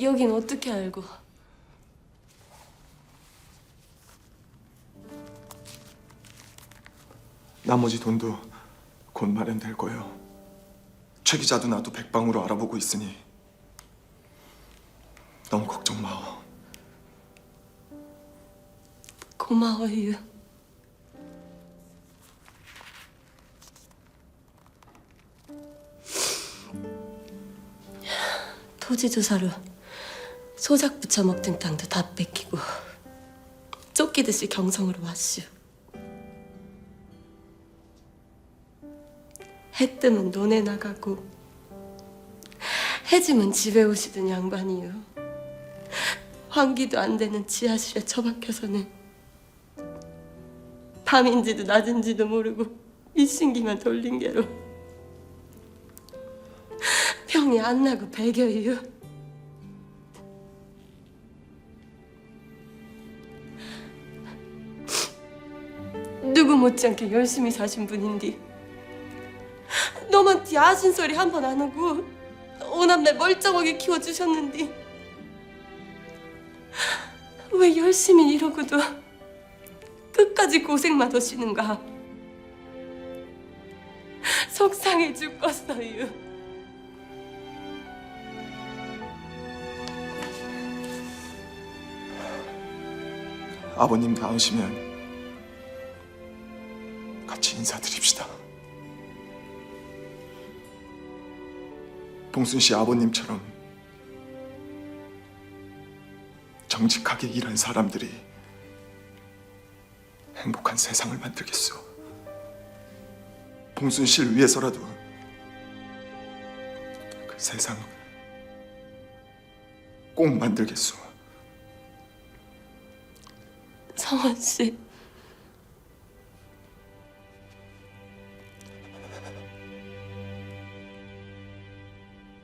여긴 어떻게 알고? 나머지 돈도 곧 마련될 거예요. 최 기자도 나도 백방으로 알아보고 있으니 너무 걱정 마오. 고마워요. 토지 조사로 소작 부쳐먹던 땅도 다 뺏기고 쫓기듯이 경성으로 왔슈. 해 뜨면 논에 나가고 해 지면 집에 오시던 양반이요. 환기도 안 되는 지하실에 처박혀서는 밤인지도 낮인지도 모르고 일신기만 돌린 게로 병이 안 나고 배겨요. 누구 못지않게 열심히 사신 분인데 너만 야신 소리 한 번 안 하고 오남매 멀쩡하게 키워주셨는데 왜 열심히 이러고도 끝까지 고생만 하시는가? 속상해 죽겠어요. 아버님 나으시면 인사드립시다. 봉순 씨 아버님처럼 정직하게 일한 사람들이 행복한 세상을 만들겠소. 봉순 씨를 위해서라도 그 세상 꼭 만들겠소. 성원 씨,